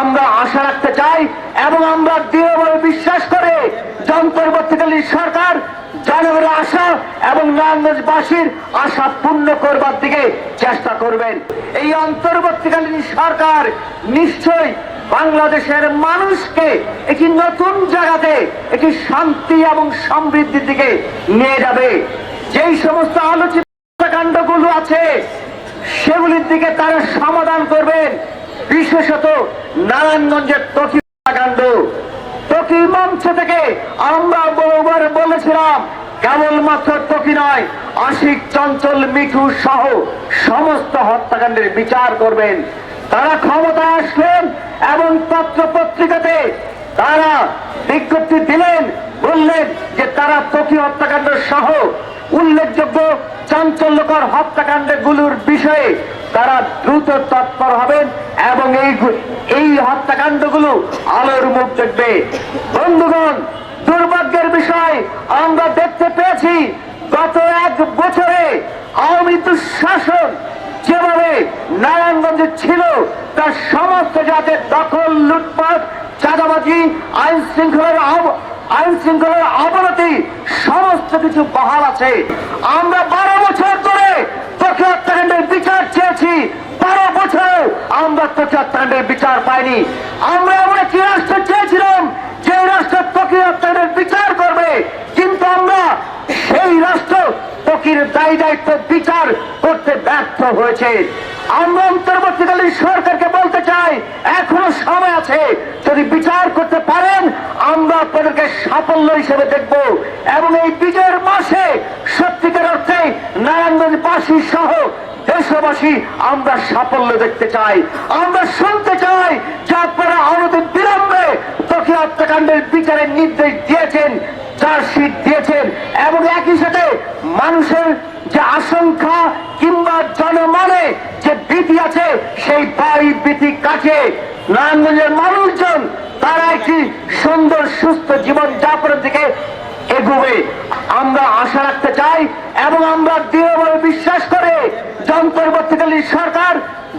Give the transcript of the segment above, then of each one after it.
আমরা আশা রাখতে চাই এবং আমরা দৃঢ়ভাবে বিশ্বাস করে যন্ত্রবর্তীকালী সরকার জনগণের আশা এবং নারায়ণগঞ্জবাসীর আশা পূর্ণ করবার দিকে চেষ্টা করবেন। এই অন্তর্বর্তীকালীন সরকার নিশ্চয়ই বাংলাদেশের মানুষকে একটি নতুন জায়গাতে একটি শান্তি এবং সমৃদ্ধির দিকে নিয়ে যাবে। যেই সমস্ত আলোচিত কাণ্ডগুলো আছে, সেগুলির দিকে তারা সমাধান করবেন। বিশেষত নারায়ণগঞ্জের তথি কাণ্ড। তকি মঞ্চ থেকে আমরা বহুবার বলেছিলাম, কেবলমাত্র তকি নয়, আশিক চঞ্চল, মিঠু সহ সমস্ত হত্যাকাণ্ডের বিচার করবেন। তারা ক্ষমতায় আসলেন এবং পত্র পত্রিকাতে তারা বিজ্ঞপ্তি দিলেন, বললেন যে তারা তকি হত্যাকাণ্ড সহ উল্লেখযোগ্য চাঞ্চল্যকর হত্যাকাণ্ডগুলোর বিষয়ে তারা দ্রুত তৎপর হবেন এবং এই এই হত্যাকাণ্ডগুলো আলোর মুখ দেখবে। বন্ধুগণ, দুর্ভাগ্যের বিষয়, আমরা দেখতে পেয়েছি গত এক বছরে আওয়ামী দুঃশাসন যেভাবে নারায়ণগঞ্জে ছিল, তার সমস্ত জাতের দখল, লুটপাট, চাঁদাবাজি আইন শৃঙ্খলার আইন শৃঙ্খলার অবনতি সমস্ত কিছু বহাল আছে। আমরা বারো বছর ধরে তোকে হত্যাকাণ্ডের বিচার চেয়েছি। বারো বছর আমরা তোকে হত্যাকাণ্ডের বিচার পাইনি। আমরা এমন একটি রাষ্ট্র চেয়েছিলাম, যে রাষ্ট্র তোকে হত্যাকাণ্ডের বিচার করবে। কিন্তু আমরা সেই রাষ্ট্র ফকির দায়ী দায়িত্ব বিচার করতে ব্যর্থ হয়েছে। আমরা অন্তর্বর্তীকালীন সরকারকে বলতে চাই, এখনও সময় আছে। যদি বিচার করতে পারেন, আমরা আপনাদেরকে সাফল্য হিসেবে দেখব। এবং এই বিজয়ের মাসে সত্যিকার অর্থে নারায়ণগঞ্জবাসী সহ দেশবাসী আমরা সাফল্য দেখতে চাই। আমরা শুনতে চাই যে আপনারা অনতি বিলম্বে তখন হত্যাকাণ্ডের বিচারের নির্দেশ দিয়েছেন। চার্জশিট দিয়েছেন এবং একই সাথে মানুষের যে আশঙ্কা কিংবা জনমনে যে ভীতি আছে, সেই ভয় ভীতি কাটিয়ে নারায়ণগঞ্জের মানুষজন তারা একটি সুন্দর, সুস্থ জীবন যাপনের দিকে এগোবে। আমরা আশা রাখতে চাই এবং আমরা দৃঢ়ভাবে বিশ্বাস করে যন্ত্রবর্তীকালী সরকার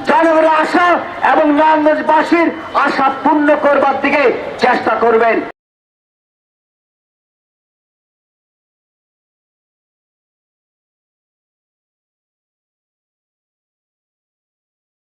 জনগণের আশা এবং নারায়ণগঞ্জবাসীর আশা পূর্ণ করবার দিকে চেষ্টা করবেন।